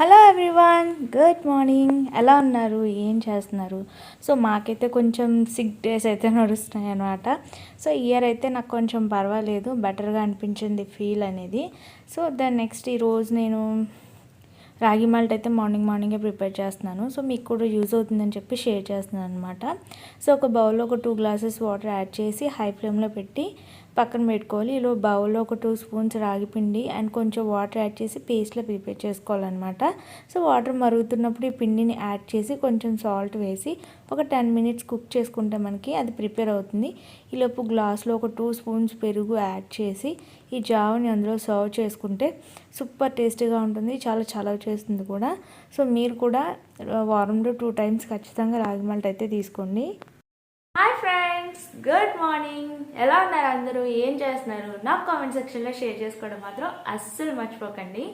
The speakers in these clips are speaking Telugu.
హలో ఎవ్రీవన్ గుడ్ మార్నింగ్ ఎలా ఉన్నారు? ఏం చేస్తున్నారు? సో మాకైతే కొంచెం సిక్ డేస్ అయితే నడుస్తున్నాయి అనమాట సో ఇయర్ అయితే నాకు కొంచెం పర్వాలేదు. బెటర్గా అనిపించింది ఫీల్ అనేది. సో దాని నెక్స్ట్ ఈరోజు నేను రాగి మాల్ట్ అయితే మార్నింగ్ మార్నింగే ప్రిపేర్ చేస్తున్నాను. సో మీకు కూడా యూజ్ అవుతుందని చెప్పి షేర్ చేస్తున్నాను అనమాట సో ఒక బౌల్లో ఒక టూ గ్లాసెస్ వాటర్ యాడ్ చేసి హై ఫ్లేమ్లో పెట్టి పక్కన పెట్టుకోవాలి. ఇలా బౌల్లో ఒక టూ స్పూన్స్ రాగి పిండి అండ్ కొంచెం వాటర్ యాడ్ చేసి పేస్ట్లో ప్రిపేర్ చేసుకోవాలన్నమాట. సో వాటర్ మరుగుతున్నప్పుడు ఈ పిండిని యాడ్ చేసి కొంచెం సాల్ట్ వేసి ఒక టెన్ మినిట్స్ కుక్ చేసుకుంటే మనకి అది ప్రిపేర్ అవుతుంది. ఈలోపు గ్లాస్లో ఒక టూ స్పూన్స్ పెరుగు యాడ్ చేసి ఈ జావని అందులో సర్వ్ చేసుకుంటే సూపర్ టేస్టీగా ఉంటుంది. చాలా చలవ చేస్తుంది కూడా. సో మీరు కూడా వారంలో టూ టైమ్స్ ఖచ్చితంగా రాగి మాల్ట్ అయితే తీసుకోండి. గుడ్ మార్నింగ్ ఎలా ఉన్నారు అందరూ? ఏం చేస్తున్నారు? నాకు కామెంట్ సెక్షన్లో షేర్ చేసుకోవడం మాత్రం అస్సలు మర్చిపోకండి.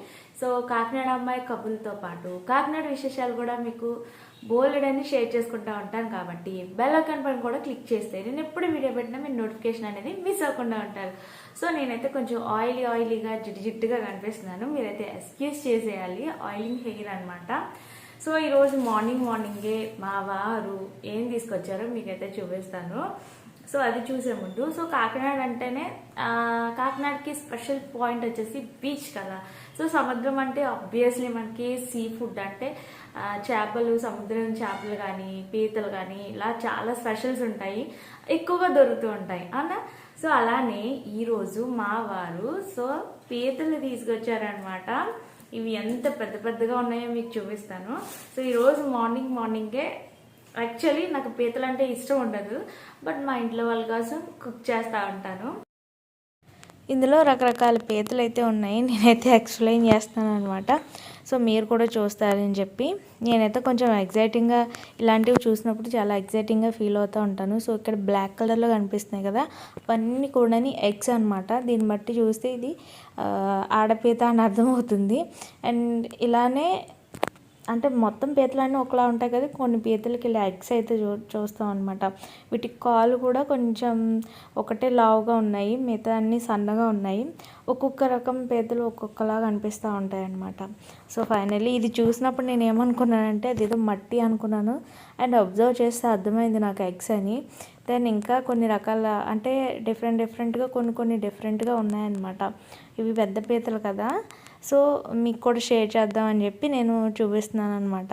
సో కాకినాడ అమ్మాయి కబుర్లతో పాటు కాకినాడ విశేషాలు కూడా మీకు బోల్డ్ అని షేర్ చేసుకుంటా ఉంటాను కాబట్టి బెల్ ఐకాన్ పైన కూడా క్లిక్ చేస్తే నేను ఎప్పుడు వీడియో పెట్టినా మీరు నోటిఫికేషన్ అనేది మిస్ అవ్వకుండా ఉంటారు. సో నేనైతే కొంచెం ఆయిలీ ఆయిలీగా జిడ్డు జిడ్డుగా కనిపిస్తున్నాను. మీరైతే ఎక్స్క్యూజ్ చేసేయాలి. ఆయిలింగ్ హెయిర్ అనమాట సో ఈరోజు మార్నింగ్ మార్నింగే మా వారు ఏం తీసుకొచ్చారో మీకైతే చూపిస్తాను. సో అది చూసే ముందు. సో కాకినాడ అంటేనే కాకినాడకి స్పెషల్ పాయింట్ వచ్చేసి బీచ్ కదా. సో సముద్రం అంటే ఆబ్వియస్లీ మనకి సీ ఫుడ్ అంటే చేపలు సముద్రం చేపలు కానీ పీతలు కానీ ఇలా చాలా స్పెషల్స్ ఉంటాయి. ఎక్కువగా దొరుకుతూ ఉంటాయి. అన్నా సో అలానే ఈరోజు మా వారు సో పీతలు తీసుకొచ్చారనమాట ఇవి ఎంత పెద్ద పెద్దగా ఉన్నాయో మీకు చూపిస్తాను. సో ఈరోజు మార్నింగ్ మార్నింగే యాక్చువల్లీ నాకు పీతలు అంటే ఇష్టం ఉండదు బట్ మా ఇంట్లో వాళ్ళ కోసం కుక్ చేస్తూ ఉంటాను. ఇందులో రకరకాల పీతలు అయితే ఉన్నాయి నేనైతే ఎక్స్ప్లెయిన్ చేస్తాను అనమాట సో మీరు కూడా చూస్తారని చెప్పి. నేనైతే కొంచెం ఎగ్జైటింగ్గా ఇలాంటివి చూసినప్పుడు చాలా ఎగ్జైటింగ్గా ఫీల్ అవుతూ ఉంటాను. సో ఇక్కడ బ్లాక్ కలర్లో కనిపిస్తున్నాయి కదా అవన్నీ కూడా ఎగ్స్ అనమాట దీన్ని బట్టి చూస్తే ఇది ఆడపీత అని అర్థమవుతుంది. అండ్ ఇలానే అంటే మొత్తం పీతలన్నీ ఒకలా ఉంటాయి కదా కొన్ని పీతలకి లెగ్స్ ఎగ్స్ అయితే చూ చూస్తాం అనమాట వీటికి కాళ్ళు కూడా కొంచెం ఒకటే లావుగా ఉన్నాయి మిగతా అన్నీ సన్నగా ఉన్నాయి. ఒక్కొక్క రకం పీతలు ఒక్కొక్కలాగా అనిపిస్తూ ఉంటాయి అనమాట సో ఫైనల్లీ ఇది చూసినప్పుడు నేను ఏమనుకున్నానంటే అది ఏదో మట్టి అనుకున్నాను. అండ్ అబ్జర్వ్ చేస్తే అర్థమైంది నాకు ఎగ్స్ అని. దెన్ ఇంకా కొన్ని రకాల అంటే డిఫరెంట్ డిఫరెంట్గా కొన్ని కొన్ని డిఫరెంట్గా ఉన్నాయన్నమాట. ఇవి పెద్ద పీతలు కదా. సో మీకు కూడా షేర్ చేద్దామని చెప్పి నేను చూపిస్తున్నాను అనమాట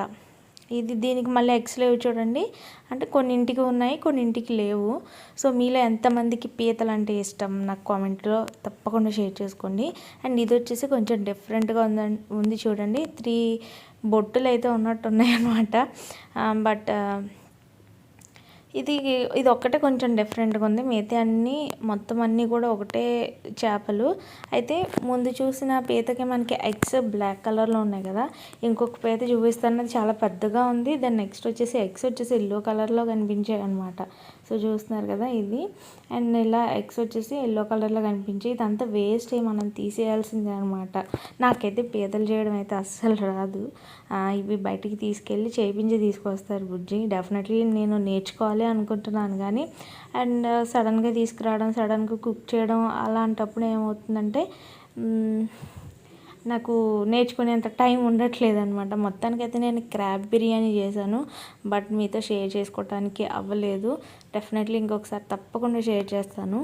ఇది దీనికి మళ్ళీ ఎక్స్లేవ్ లేవు చూడండి. అంటే కొన్నింటికి ఉన్నాయి కొన్నింటికి లేవు. సో మీలో ఎంతమందికి పీతలు అంటే ఇష్టం? నాకు కామెంట్లో తప్పకుండా షేర్ చేసుకోండి. అండ్ ఇది వచ్చేసి కొంచెం డిఫరెంట్గా ఉంద ఉంది చూడండి. త్రీ బొట్టులు అయితే ఉన్నట్టు ఉన్నాయన్నమాట బట్ ఇది ఇది ఒక్కటే కొంచెం డిఫరెంట్గా ఉంది. మిగతా అన్నీ మొత్తం అన్నీ కూడా ఒకటే చేపలు. అయితే ముందు చూసిన పీతకి మనకి ఎగ్స్ బ్లాక్ కలర్లో ఉన్నాయి కదా. ఇంకొక పీత చూపిస్తున్నది చాలా పెద్దగా ఉంది. దాని నెక్స్ట్ వచ్చేసి ఎగ్స్ వచ్చేసి ఎల్లో కలర్లో కనిపించాయి అనమాట సో చూస్తున్నారు కదా ఇది. అండ్ ఇలా ఎగ్స్ వచ్చేసి ఎల్లో కలర్లో కనిపించి ఇదంతా వేస్ట్ మనం తీసేయాల్సిందే అనమాట నాకైతే పీతలు చేయడం అయితే అస్సలు రాదు. ఇవి బయటికి తీసుకెళ్ళి చేయించి తీసుకొస్తారు బుజ్జి. డెఫినెట్లీ నేను నేర్చుకోవాలి అనుకుంటున్నాను కానీ అండ్ సడన్గా తీసుకురావడం సడన్గా కుక్ చేయడం అలాంటప్పుడు ఏమవుతుందంటే నాకు నేర్చుకునేంత టైం ఉండట్లేదు అనమాట మొత్తానికైతే నేను క్రాబ్ బిర్యానీ చేశాను బట్ మీతో షేర్ చేసుకోవడానికి అవ్వలేదు. డెఫినెట్లీ ఇంకొకసారి తప్పకుండా షేర్ చేస్తాను.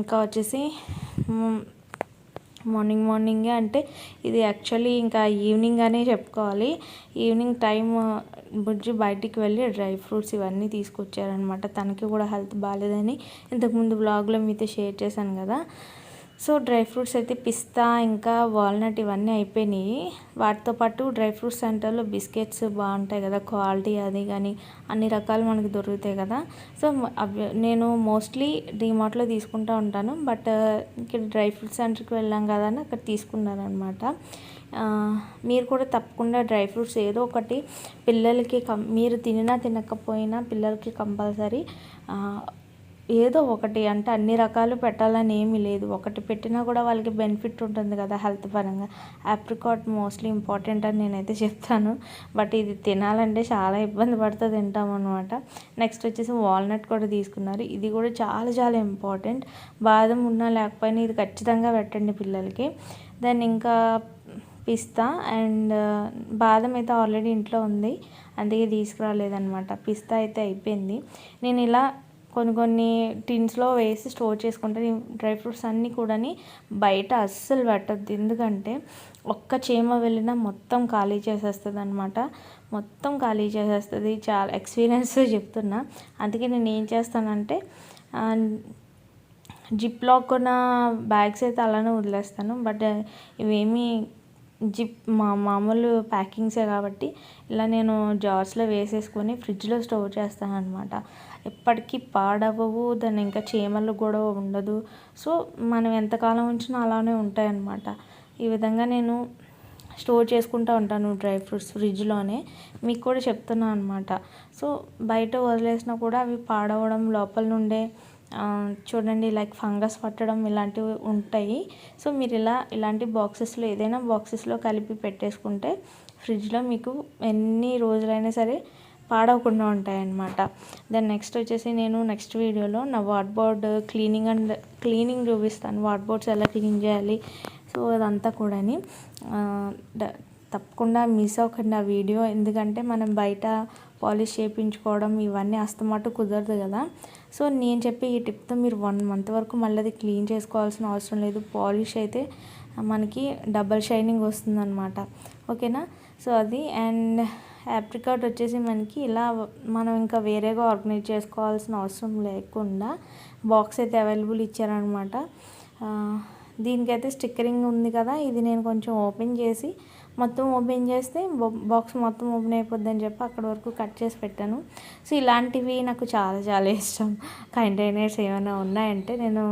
ఇంకా వచ్చేసి మార్నింగ్ మార్నింగే అంటే ఇది యాక్చువల్లీ ఇంకా ఈవినింగ్ అనే చెప్పుకోవాలి. ఈవినింగ్ టైం బుజ్జి బయటికి వెళ్ళి డ్రై ఫ్రూట్స్ ఇవన్నీ తీసుకొచ్చారనమాట తనకి కూడా హెల్త్ బాగాలేదని ఇంతకుముందు బ్లాగ్లో మీతో షేర్ చేశాను కదా. సో డ్రై ఫ్రూట్స్ అయితే పిస్తా ఇంకా వాల్నట్ ఇవన్నీ అయిపోయినాయి. వాటితో పాటు డ్రై ఫ్రూట్స్ సెంటర్లో బిస్కెట్స్ బాగుంటాయి కదా క్వాలిటీ అది కానీ అన్ని రకాలు మనకి దొరుకుతాయి కదా. సో అవి నేను మోస్ట్లీ డిమార్ట్లో తీసుకుంటూ ఉంటాను బట్ ఇక్కడ డ్రై ఫ్రూట్స్ సెంటర్కి వెళ్ళాం కదా అని అక్కడ తీసుకున్నాను అనమాట మీరు కూడా తప్పకుండా డ్రై ఫ్రూట్స్ ఏదో ఒకటి పిల్లలకి కం మీరు తినినా తినకపోయినా పిల్లలకి కంపల్సరీ ఏదో ఒకటి అంటే అన్ని రకాలు పెట్టాలని ఏమీ లేదు. ఒకటి పెట్టినా కూడా వాళ్ళకి బెనిఫిట్ ఉంటుంది కదా హెల్త్ పరంగా. ఆప్రికాట్ మోస్ట్లీ ఇంపార్టెంట్ అని నేనైతే చెప్తాను. బట్ ఇది తినాలంటే చాలా ఇబ్బంది పడుతూ తింటాం అనమాట నెక్స్ట్ వచ్చేసి వాల్నట్ కూడా తీసుకున్నారు. ఇది కూడా చాలా చాలా ఇంపార్టెంట్ బాదం ఉన్నా లేకపోయినా ఇది ఖచ్చితంగా పెట్టండి పిల్లలకి. దెన్ ఇంకా పిస్తా అండ్ బాదం అయితే ఆల్రెడీ ఇంట్లో ఉంది. అందుకే తీసుకురాలేదనమాట పిస్తా అయితే అయిపోయింది. నేను ఇలా కొన్ని కొన్ని టిన్స్లో వేసి స్టోర్ చేసుకుంటే డ్రై ఫ్రూట్స్ అన్నీ కూడా బయట అస్సలు పెట్టద్దు. ఎందుకంటే ఒక్క చీమ వెళ్ళినా మొత్తం ఖాళీ చేసేస్తుంది అనమాట మొత్తం ఖాళీ చేసేస్తుంది. చాలా ఎక్స్పీరియన్స్ చెప్తున్నా. అందుకే నేను ఏం చేస్తానంటే జిప్లో జిప్ లాక్ ఉన్న బ్యాగ్స్ అయితే అలానే వదిలేస్తాను. బట్ ఇవేమీ జిప్ మా మామూలు ప్యాకింగ్సే కాబట్టి ఇలా నేను జార్స్లో వేసేసుకొని ఫ్రిడ్జ్లో స్టోర్ చేస్తాను అనమాట ఎప్పటికీ పాడవవు దాని ఇంకా చీమలు కూడా ఉండదు. సో మనం ఎంతకాలం ఉంచినా అలానే ఉంటాయన్నమాట. ఈ విధంగా నేను స్టోర్ చేసుకుంటూ ఉంటాను డ్రై ఫ్రూట్స్ ఫ్రిడ్జ్లోనే. మీకు కూడా చెప్తున్నాను అనమాట సో బయట వదిలేసినా కూడా అవి పాడవడం లోపల నుండే చూడండి లైక్ ఫంగస్ పట్టడం ఇలాంటివి ఉంటాయి. సో మీరు ఇలా ఇలాంటి బాక్సెస్లో ఏదైనా బాక్సెస్లో కలిపి పెట్టేసుకుంటే ఫ్రిడ్జ్లో మీకు ఎన్ని రోజులైనా సరే పాడవకుండా ఉంటాయన్నమాట. దెన్ నెక్స్ట్ వచ్చేసి నేను నెక్స్ట్ వీడియోలో నా వాట్ బోర్డ్ క్లీనింగ్ అండ్ క్లీనింగ్ చూపిస్తాను. వాట్ బోర్డ్స్ ఎలా క్లీన్ చేయాలి? సో అదంతా కూడాని తప్పకుండా మిస్ అవ్వకండి ఆ వీడియో ఎందుకంటే మనం బయట పాలిష్ చేయించుకోవడం ఇవన్నీ అస్తమాటు కుదరదు కదా. సో నేను చెప్పే ఈ టిప్తో మీరు వన్ మంత్ వరకు మళ్ళీ అది క్లీన్ చేసుకోవాల్సిన అవసరం లేదు. పాలిష్ అయితే మనకి డబల్ షైనింగ్ వస్తుందన్నమాట. ఓకేనా సో అది. అండ్ యాప్రికాట్ వచ్చేసి మనకి ఇలా మనం ఇంకా వేరేగా ఆర్గనైజ్ చేసుకోవాల్సిన అవసరం లేకుండా బాక్స్ అయితే అవైలబుల్ ఇచ్చారనమాట. దీనికైతే స్టిక్కరింగ్ ఉంది కదా ఇది నేను కొంచెం ఓపెన్ చేసి మొత్తం ఓపెన్ చేస్తే బాక్స్ మొత్తం ఓపెన్ అయిపోద్ది అని చెప్పి అక్కడ వరకు కట్ చేసి పెట్టాను. సో ఇలాంటివి నాకు చాలా చాలా ఇష్టం. కంటైనర్స్ ఏమైనా ఉన్నాయంటే నేను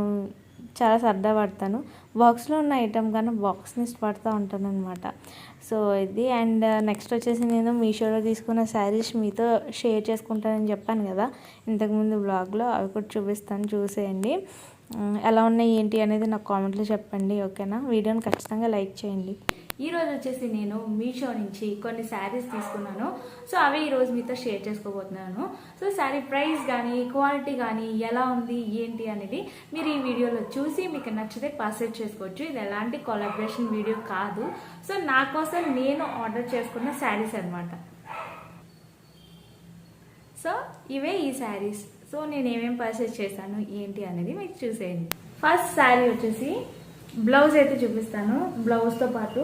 చాలా సరదా పడతాను బాక్స్లో ఉన్న ఐటమ్ కన్నా బాక్స్ని ఇష్టపడుతూ ఉంటాను అనమాట సో ఇది అండ్ uh, నెక్స్ట్ వచ్చేసి నేను మీషోలో తీసుకున్న శారీస్ మీతో షేర్ చేసుకుంటానని చెప్పాను కదా. ఇంతకుముందు బ్లాగ్లో అవి కూడా చూపిస్తాను చూసేయండి. ఎలా ఉన్నాయి ఏంటి అనేది నాకు కామెంట్లో చెప్పండి ఓకేనా? వీడియోని ఖచ్చితంగా లైక్ చేయండి. ఈరోజు వచ్చేసి నేను మీషో నుంచి కొన్ని శారీస్ తీసుకున్నాను. సో అవి ఈరోజు మీతో షేర్ చేసుకోబోతున్నాను. సో శారీ ప్రైస్ కానీ క్వాలిటీ కానీ ఎలా ఉంది ఏంటి అనేది మీరు ఈ వీడియోలో చూసి మీకు నచ్చితే పర్చేజ్ చేసుకోవచ్చు. ఇది ఎలాంటి కొలాబరేషన్ వీడియో కాదు. సో నా కోసం నేను ఆర్డర్ చేసుకున్న శారీస్ అన్నమాట. సో ఇవే ఈ శారీస్. సో నేను ఏమేమి పర్చేస్ చేశాను ఏంటి అనేది మీకు చూసేయండి. ఫస్ట్ శారీ వచ్చేసి బ్లౌజ్ అయితే చూపిస్తాను. బ్లౌజ్తో పాటు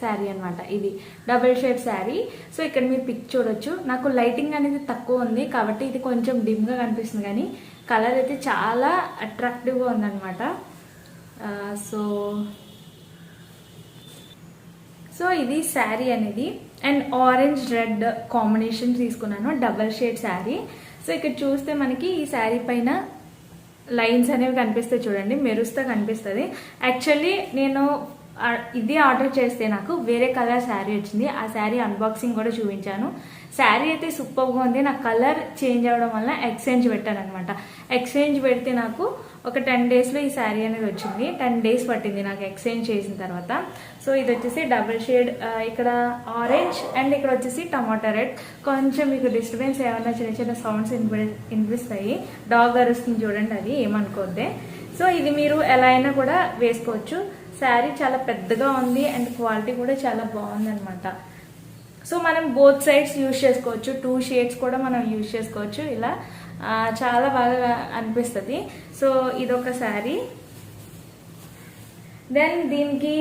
శారీ అన్నమాట ఇది. Double shade sari. సో ఇక్కడ మీరు పిక్ చూడొచ్చు. నాకు లైటింగ్ అనేది తక్కువ ఉంది కాబట్టి ఇది కొంచెం డిమ్గా కనిపిస్తుంది కానీ కలర్ అయితే చాలా అట్రాక్టివ్గా ఉందన్నమాట. సో సో ఇది శారీ అనేది. అండ్ ఆరెంజ్ రెడ్ కాంబినేషన్ తీసుకున్నాను. Double shade sari. సో ఇక్కడ చూస్తే మనకి ఈ శారీ పైన లైన్స్ అనేవి కనిపిస్తాయి చూడండి మెరుస్తా కనిపిస్తుంది. యాక్చువల్లీ నేను ఇది ఆర్డర్ చేస్తే నాకు వేరే కలర్ శారీ వచ్చింది. ఆ శారీ అన్బాక్సింగ్ కూడా చూపించాను. శారీ అయితే సూపర్గా ఉంది. నా కలర్ చేంజ్ అవ్వడం వల్ల ఎక్స్చేంజ్ పెట్టాను అనమాట ఎక్స్చేంజ్ పెడితే నాకు ఒక టెన్ డేస్లో ఈ శారీ అనేది వచ్చింది. టెన్ డేస్ పట్టింది నాకు ఎక్స్చేంజ్ చేసిన తర్వాత. సో ఇది వచ్చేసి డబుల్ షేడ్ ఇక్కడ ఆరెంజ్ అండ్ ఇక్కడ వచ్చేసి టమాటా రెడ్. కొంచెం మీకు డిస్టర్బెన్స్ ఏమైనా చిన్న చిన్న సౌండ్స్ వినిపిస్తాయి డాగ్ అరుస్తుంది చూడండి అది ఏమనుకోద్దే. సో ఇది మీరు ఎలా అయినా కూడా వేసుకోవచ్చు. శారీ చాలా పెద్దగా ఉంది అండ్ క్వాలిటీ కూడా చాలా బాగుందనమాట సో మనం బోత్ సైడ్స్ యూజ్ చేసుకోవచ్చు. టూ షేడ్స్ కూడా మనం యూజ్ చేసుకోవచ్చు. ఇలా చాలా బాగా అనిపిస్తుంది. సో ఇదొక శారీ. దెన్ దీనికి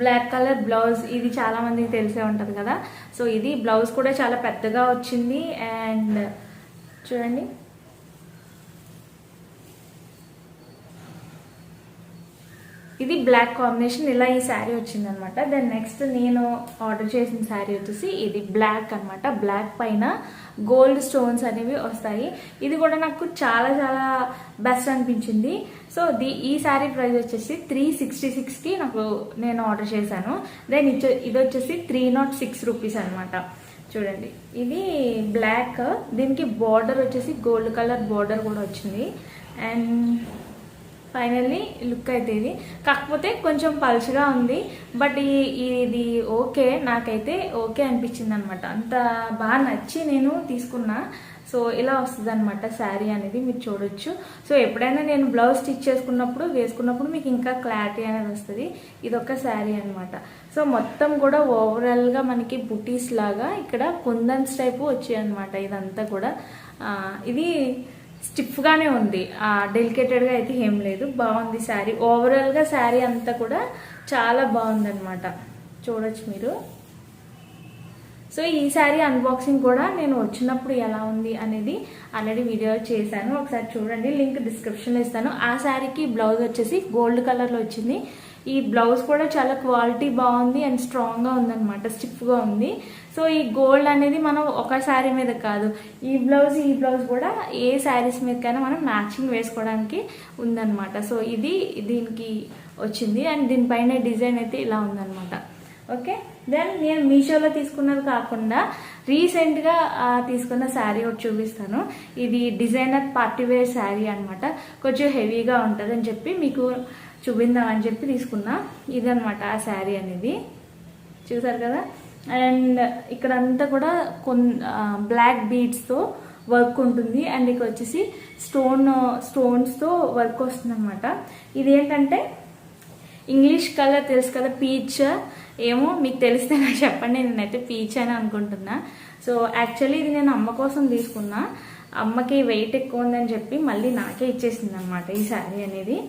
బ్లాక్ కలర్ బ్లౌజ్ ఇది చాలా మందికి తెలిసే ఉంటుంది కదా. సో ఇది బ్లౌజ్ కూడా చాలా పెద్దగా వచ్చింది. అండ్ చూడండి. ఇది బ్లాక్ కాంబినేషన్ ఇలా ఈ శారీ వచ్చిందనమాట. దెన్ నెక్స్ట్ నేను ఆర్డర్ చేసిన శారీ వచ్చేసి ఇది బ్లాక్ అన్నమాట బ్లాక్ పైన గోల్డ్ స్టోన్స్ అనేవి వస్తాయి. ఇది కూడా నాకు చాలా చాలా బెస్ట్ అనిపించింది. సో ది ఈ శారీ ప్రైస్ వచ్చేసి త్రీ సిక్స్టీ సిక్స్కి నాకు నేను ఆర్డర్ చేశాను. దెన్ ఇది ఇది వచ్చేసి త్రీ నాట్ సిక్స్ రూపీస్ అనమాట. చూడండి. ఇది బ్లాక్ దీనికి బార్డర్ వచ్చేసి గోల్డ్ కలర్ బార్డర్ కూడా వచ్చింది. అండ్ ఫైనల్లీ లుక్ అయితే ఇది కాకపోతే కొంచెం పలుచగా ఉంది. బట్ ఈ- ఇది ఓకే. నాకైతే ఓకే అనిపించింది అనమాట అంత బాగా నచ్చి నేను తీసుకున్నా. సో ఇలా వస్తుంది అనమాట శారీ అనేది మీరు చూడొచ్చు. సో ఎప్పుడైనా నేను బ్లౌజ్ స్టిచ్ చేసుకున్నప్పుడు వేసుకున్నప్పుడు మీకు ఇంకా క్లారిటీ అనేది వస్తుంది. ఇది ఒక శారీ అనమాట. సో మొత్తం కూడా ఓవరాల్గా మనకి బుటీస్ లాగా ఇక్కడ కుందన్స్ టైపు వచ్చాయి అనమాట ఇదంతా కూడా. ఇది స్టిఫ్గానే ఉంది. డెలికేటెడ్గా అయితే ఏం లేదు. బాగుంది శారీ. ఓవరాల్గా శారీ అంతా కూడా చాలా బాగుందన్నమాట. చూడొచ్చు మీరు. సో ఈ శారీ అన్బాక్సింగ్ కూడా నేను వచ్చినప్పుడు ఎలా ఉంది అనేది ఆల్రెడీ వీడియో చేశాను. ఒకసారి చూడండి. లింక్ డిస్క్రిప్షన్లో ఇస్తాను. ఆ శారీకి బ్లౌజ్ వచ్చేసి గోల్డ్ కలర్లో వచ్చింది. ఈ బ్లౌజ్ కూడా చాలా క్వాలిటీ బాగుంది అండ్ స్ట్రాంగ్గా ఉందన్నమాట స్టిఫ్గా ఉంది. సో ఈ గోల్డ్ అనేది మనం ఒక శారీ మీద కాదు ఈ బ్లౌజ్ ఈ బ్లౌజ్ కూడా ఏ శారీస్ మీదకైనా మనం మ్యాచింగ్ వేసుకోవడానికి ఉందన్నమాట. సో ఇది దీనికి వచ్చింది అండ్ దీనిపైన డిజైన్ అయితే ఇలా ఉందన్నమాట. ఓకే? దెన్ నేను మీషోలో తీసుకున్నది కాకుండా రీసెంట్గా తీసుకున్న శారీ ఒకటి చూపిస్తాను. ఇది డిజైనర్ పార్టీ వేర్ శారీ అనమాట కొంచెం హెవీగా ఉంటుంది అని చెప్పి మీకు చూపిందాం అని చెప్పి తీసుకున్నా. ఇదనమాట ఆ శారీ అనేది. చూసారు కదా? అండ్ ఇక్కడంతా కూడా కొన్ బ్లాక్ బీడ్స్తో వర్క్ ఉంటుంది. అండ్ ఇక వచ్చేసి స్టోన్ స్టోన్స్తో వర్క్ వస్తుంది అనమాట ఇది ఏంటంటే ఇంగ్లీష్ కలర్ తెలుసు కదా? పీచ్. ఏమో మీకు తెలిస్తే నాకు చెప్పండి. నేనైతే పీచ్ అని అనుకుంటున్నా. సో యాక్చువల్లీ ఇది నేను అమ్మ కోసం తీసుకున్నా. అమ్మకి వెయిట్ ఎక్కువ ఉందని చెప్పి మళ్ళీ నాకే ఇచ్చేసింది అనమాట ఈ శారీ అనేది.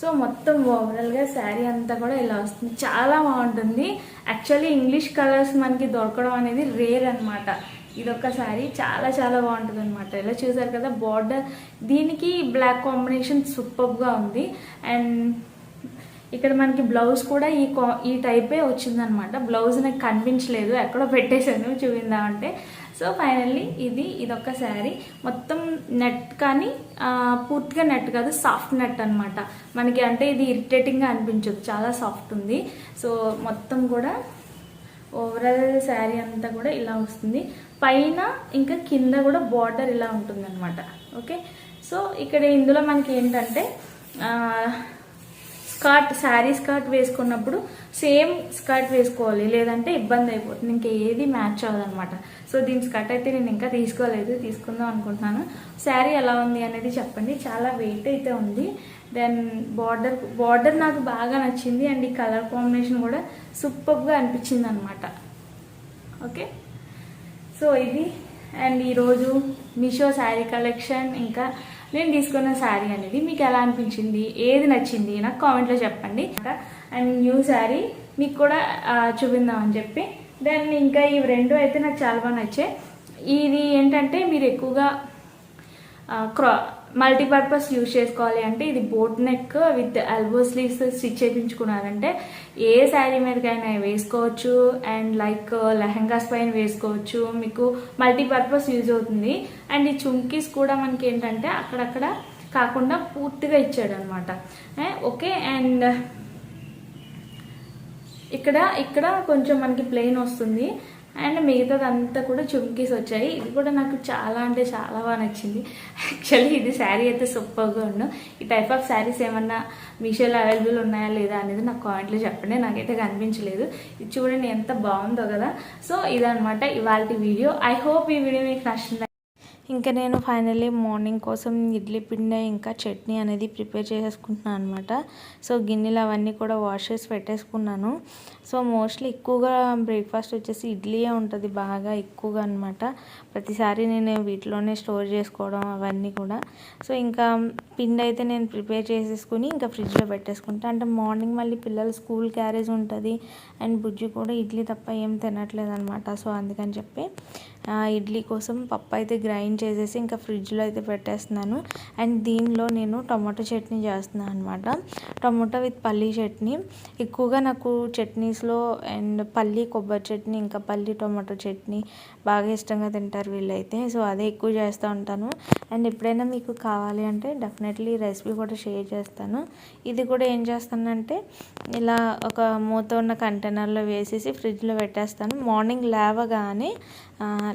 సో మొత్తం ఓవరాల్గా శారీ అంతా కూడా ఇలా వస్తుంది. చాలా బాగుంటుంది. యాక్చువల్లీ ఇంగ్లీష్ కలర్స్ మనకి దొరకడం అనేది రేర్ అనమాట ఇదొక శారీ. చాలా చాలా బాగుంటుంది అనమాట ఇలా చూసారు కదా బార్డర్ దీనికి బ్లాక్ కాంబినేషన్ సూపర్గా ఉంది. అండ్ ఇక్కడ మనకి బ్లౌజ్ కూడా ఈ కా ఈ టైపే వచ్చిందనమాట బ్లౌజ్ నాకు కనిపించలేదు ఎక్కడో పెట్టేశాను చూపిందామంటే. సో ఫైనల్లీ ఇది ఇదొక శారీ. మొత్తం నెట్ కానీ పూర్తిగా నెట్ కాదు సాఫ్ట్ నెట్ అనమాట మనకి అంటే ఇది ఇరిటేటింగ్గా అనిపించదు. చాలా సాఫ్ట్ ఉంది. సో మొత్తం కూడా ఓవరాల్ శారీ అంతా కూడా ఇలా వస్తుంది. పైన ఇంకా కింద కూడా బార్డర్ ఇలా ఉంటుంది అనమాట ఓకే సో ఇక్కడ ఇందులో మనకి ఏంటంటే స్కర్ట్ శారీ స్కర్ట్ వేసుకున్నప్పుడు సేమ్ స్కర్ట్ వేసుకోవాలి. లేదంటే ఇబ్బంది అయిపోతుంది. ఇంకా ఏది మ్యాచ్ అవ్వదనమాట సో దీని స్కర్ట్ అయితే నేను ఇంకా తీసుకోలేదు. తీసుకుందాం అనుకుంటున్నాను. శారీ ఎలా ఉంది అనేది చెప్పండి. చాలా వెయిట్ అయితే ఉంది. దెన్ బార్డర్ బార్డర్ నాకు బాగా నచ్చింది. అండ్ ఈ కలర్ కాంబినేషన్ కూడా సూపర్గా అనిపించింది అనమాట ఓకే? సో ఇది. అండ్ ఈరోజు మీషో శారీ కలెక్షన్. ఇంకా నేను తీసుకున్న శారీ అనేది మీకు ఎలా అనిపించింది? ఏది నచ్చింది? నాకు కామెంట్లో చెప్పండి. అండ్ న్యూ శారీ మీకు కూడా చూపిందామని చెప్పి. దెన్ ఇంకా ఇవి రెండు అయితే నాకు చాలా బాగా నచ్చాయి. ఇది ఏంటంటే మీరు ఎక్కువగా క్రా మల్టీపర్పస్ యూజ్ చేసుకోవాలి అంటే ఇది boat neck with elbow sleeves stitch చేయించుకున్నారంటే ఏ శారీ మీదకైనా వేసుకోవచ్చు అండ్ లైక్ uh, లెహంగాస్ పైన వేసుకోవచ్చు. మీకు మల్టీపర్పస్ యూజ్ అవుతుంది. అండ్ ఈ చుంకీస్ కూడా మనకి ఏంటంటే అక్కడక్కడ కాకుండా పూర్తిగా ఇచ్చాడు అనమాట ఓకే అండ్ ఇక్కడ ఇక్కడ కొంచెం మనకి ప్లెయిన్ వస్తుంది. అండ్ మిగతాదంతా కూడా చుమ్కీస్ వచ్చాయి. ఇది కూడా నాకు చాలా అంటే చాలా బాగా నచ్చింది. యాక్చువల్లీ ఇది శారీ అయితే సూపర్గా ఉండు. ఈ టైప్ ఆఫ్ శారీస్ ఏమన్నా మీషోలో అవైలబుల్ ఉన్నాయా లేదా అనేది నాకు కామెంట్లో చెప్పండి. నాకైతే కనిపించలేదు. ఇది చూడండి ఎంత బాగుందో కదా. సో ఇదనమాట ఇవాళ వీడియో ఐ హోప్ ఈ వీడియో మీకు నచ్చింది ఇంకా నేను ఫైనల్లీ మార్నింగ్ కోసం ఇడ్లీ పిండి ఇంకా చట్నీ అనేది ప్రిపేర్ చేసేసుకుంటున్నాను అనమాట సో గిన్నెలు అవన్నీ కూడా వాష్ చేసి పెట్టేసుకున్నాను. సో మోస్ట్లీ ఎక్కువగా బ్రేక్ఫాస్ట్ వచ్చేసి ఇడ్లీయే ఉంటుంది బాగా ఎక్కువగా అనమాట ప్రతిసారి నేను వీటిలోనే స్టోర్ చేసుకోవడం అవన్నీ కూడా. సో ఇంకా పిండి అయితే నేను ప్రిపేర్ చేసేసుకుని ఇంకా ఫ్రిడ్జ్లో పెట్టేసుకుంటా. అంటే మార్నింగ్ మళ్ళీ పిల్లలు స్కూల్ క్యారేజ్ ఉంటుంది అండ్ బుజ్జి కూడా ఇడ్లీ తప్ప ఏం తినట్లేదు అనమాట సో అందుకని చెప్పి ఆ, ఇడ్లీ కోసం పప్పు అయితే గ్రైండ్ చేసేసి ఇంకా ఫ్రిడ్జ్లో అయితే పెట్టేస్తున్నాను. అండ్ దీనిలో నేను టొమాటో చట్నీ చేస్తున్నాను అనమాట టమాటో విత్ పల్లీ చట్నీ. ఎక్కువగా నాకు చట్నీ చట్నీస్లో అండ్ పల్లి కొబ్బరి చట్నీ ఇంకా పల్లి టొమాటో చట్నీ బాగా ఇష్టంగా తింటారు వీళ్ళైతే. సో అదే ఎక్కువ చేస్తూ ఉంటాను. అండ్ ఎప్పుడైనా మీకు కావాలి అంటే డెఫినెట్లీ రెసిపీ కూడా షేర్ చేస్తాను. ఇది కూడా ఏం చేస్తానంటే ఇలా ఒక మూత ఉన్న కంటైనర్లో వేసేసి ఫ్రిడ్జ్లో పెట్టేస్తాను. మార్నింగ్ లేవగానే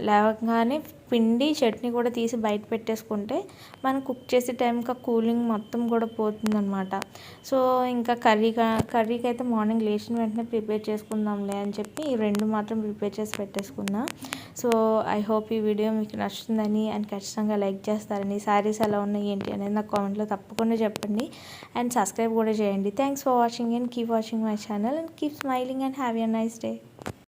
లేవగానే పిండి చట్నీ కూడా తీసి బయట పెట్టేసుకుంటే మనం కుక్ చేసే టైంకి ఆ కూలింగ్ మొత్తం కూడా పోతుందన్నమాట. సో ఇంకా కర్రీ కర్రీకి అయితే మార్నింగ్ లేచిన వెంటనే ప్రిపేర్ చేసుకుందాంలే అని చెప్పి ఈ రెండు మాత్రం ప్రిపేర్ చేసి పెట్టేసుకున్నా. సో ఐ హోప్ ఈ వీడియో మీకు నచ్చుతుందని అండ్ ఖచ్చితంగా లైక్ చేస్తారని. శారీస్ ఎలా ఉన్నాయి ఏంటి అనేది నాకు కామెంట్లో తప్పకుండా చెప్పండి. అండ్ సబ్స్క్రైబ్ కూడా చేయండి. Thanks for watching and keep watching my channel and keep smiling and have a nice day.